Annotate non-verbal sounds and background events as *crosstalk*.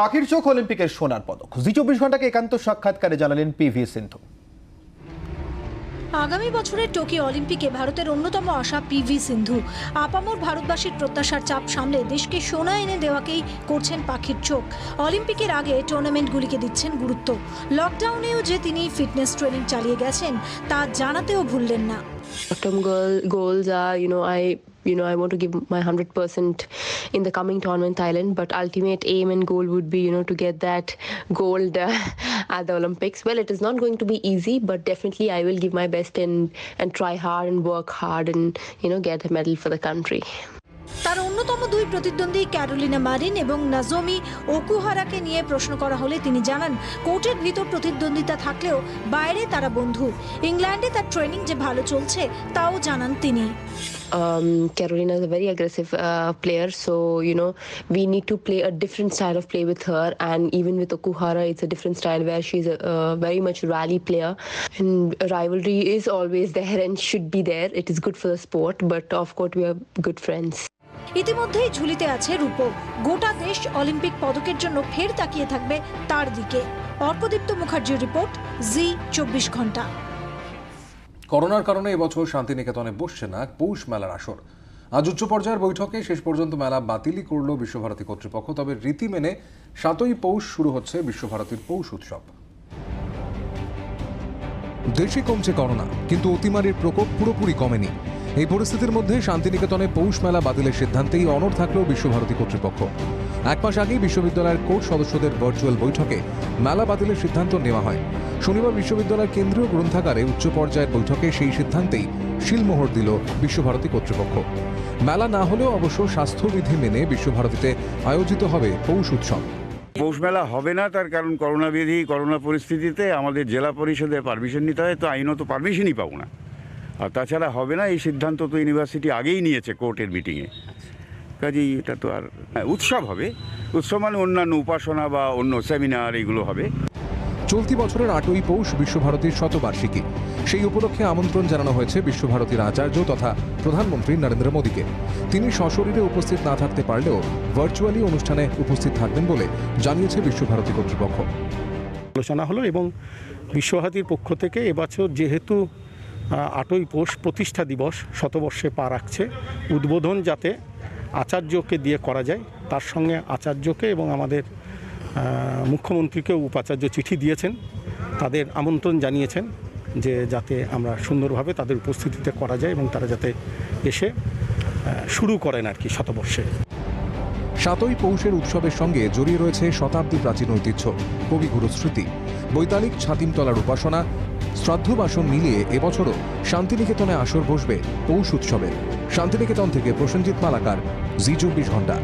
পাখির চোখ অলিম্পিকের সোনার পদক। জি চব্বিশ ঘন্টাকে একান্ত সাক্ষাৎকারে জানালেন পিভি সিন্ধু। আগামী বছরের টোকিও অলিম্পিকে ভারতের অন্যতম আশা পিভি সিন্ধু। আপামর ভারতবাসীর প্রত্যাশার চাপ সামলে দেশকে সোনা এনে দেওয়াকেই করছেন পাখির চোখ। অলিম্পিকের আগে টুর্নামেন্টগুলিকে দিচ্ছেন গুরুত্ব। লকডাউনেও যে তিনি ফিটনেস ট্রেনিং চালিয়ে গেছেন, তা জানাতেও ভুললেন না। Long-term goal, goals are, you know, I you know I want to give my hundred percent in the coming tournament Thailand. But ultimate aim and goal would be, you know, to get that gold uh, *laughs* at the Olympics. Well, it is not going to be easy, but definitely I will give my best and and try hard and work hard and you know get a medal for the country. তার অন্যতম দুই প্রতিদ্বন্দ্বী Carolina Marin এবং নাজোমি ওকুহারাকে নিয়ে প্রশ্ন করা হলে তিনি জানান কোর্টের ভিতর প্রতিদ্বন্দ্বিতা থাকলেও বাইরে তারা বন্ধু ইংল্যান্ডে তার ট্রেনিং যে ভালো চলছে তাও জানান তিনি um, Carolina is a very aggressive uh, player, so you know we need to play a different style of play with her, and even with Okuhara, it's a different style where she's a, a very much rally player, and rivalry is always there and should be there. It is good for the sport, but of course we are good friends. ইতিমধ্যেই ঝুলিতে আছে রূপো। গোটা দেশ Olympic পদকের জন্য ফের তাকিয়ে থাকবে তার দিকে। অর্কদীপ্ত মুখার্জির রিপোর্ট, জি, চব্বিশ ঘণ্টা। করোনার কারণে এবছর শান্তিনিকেতনে বসছে না পৌষ মেলার আসর। আজ উচ্চ পর্যায়ের বৈঠকে শেষ পর্যন্ত মেলা বাতিলই করল বিশ্বভারতী কর্তৃপক্ষ, তবে রীতি মেনে সাতই পৌষ শুরু হচ্ছে বিশ্বভারতীর পৌষ উৎসব। দেশে কমছে করোনা, কিন্তু অতিমারির প্রকোপ পুরোপুরি কমেনি। এই পরিস্থিতির মধ্যে শান্তিনিকেতনে পৌষ মেলা বাতিলের সিদ্ধান্তেই অনড় থাকল বিশ্বভারতী কর্তৃপক্ষ। এক মাস আগেই বিশ্ববিদ্যালয়ের কোর্ট সদস্যদের ভার্চুয়াল বৈঠকে মেলা বাতিলের সিদ্ধান্ত নেওয়া হয়। শনিবার বিশ্ববিদ্যালয়ের কেন্দ্রীয় গ্রন্থাগারে উচ্চ পর্যায়ের বৈঠকে সেই সিদ্ধান্তেই শিলমোহর দিল বিশ্বভারতী কর্তৃপক্ষ। মেলা না হলেও অবশ্য স্বাস্থ্যবিধি মেনে বিশ্বভারতীতে আয়োজিত হবে পৌষ উৎসব। পৌষ মেলা হবে না, তার কারণ করোনা বিধি করোনা পরিস্থিতিতে আমাদের জেলা পরিষদে পারমিশন নিতে হয়, তো আইনত পারমিশনই পাবো না। আর তাছাড়া হবে না এই সিদ্ধান্ত তো ইউনিভার্সিটি আগেই নিয়েছে কোর্টের মিটিংয়ে। কাজেই এটা তো আর হ্যাঁ, উৎসব হবে। উৎসব মানে অন্যান্য উপাসনা বা অন্য সেমিনার এগুলো হবে। চলতি বছরের আটই পৌষ বিশ্বভারতীর শতবার্ষিকী। সেই উপলক্ষে আমন্ত্রণ জানানো হয়েছে বিশ্বভারতীর আচার্য তথা প্রধানমন্ত্রী নরেন্দ্র মোদীকে। তিনি সশরীরে উপস্থিত না থাকতে পারলেও ভার্চুয়ালি অনুষ্ঠানে উপস্থিত থাকবেন বলে জানিয়েছে বিশ্বভারতী কর্তৃপক্ষ। আলোচনা হলো এবং বিশ্বভারতীর পক্ষ থেকে এবছর যেহেতু আটই পৌষ প্রতিষ্ঠা দিবস শতবর্ষে পা রাখছে। উদ্বোধন যাতে আচার্যকে দিয়ে করা যায়, তার সঙ্গে আচার্যকে এবং আমাদের মুখ্যমন্ত্রীকেও উপাচার্য চিঠি দিয়েছেন। তাদের আমন্ত্রণ জানিয়েছেন যে যাতে আমরা সুন্দরভাবে তাদের উপস্থিতিতে করা যায় এবং তারা যাতে এসে শুরু করেন আর কি শতবর্ষে। সাতই পৌষের উৎসবের সঙ্গে জড়িয়ে রয়েছে শতাব্দী প্রাচীন ঐতিহ্য কবিগুরু স্মৃতি বৈতালিক ছাতিমতলার উপাসনা শ্রাদ্ধবাসন মিলিয়ে এবছরও শান্তিনিকেতনে আসর বসবে পৌষ উৎসবের। শান্তিনিকেতন থেকে প্রসেনজিৎ মালাকার, জি চব্বিশ ঘণ্টা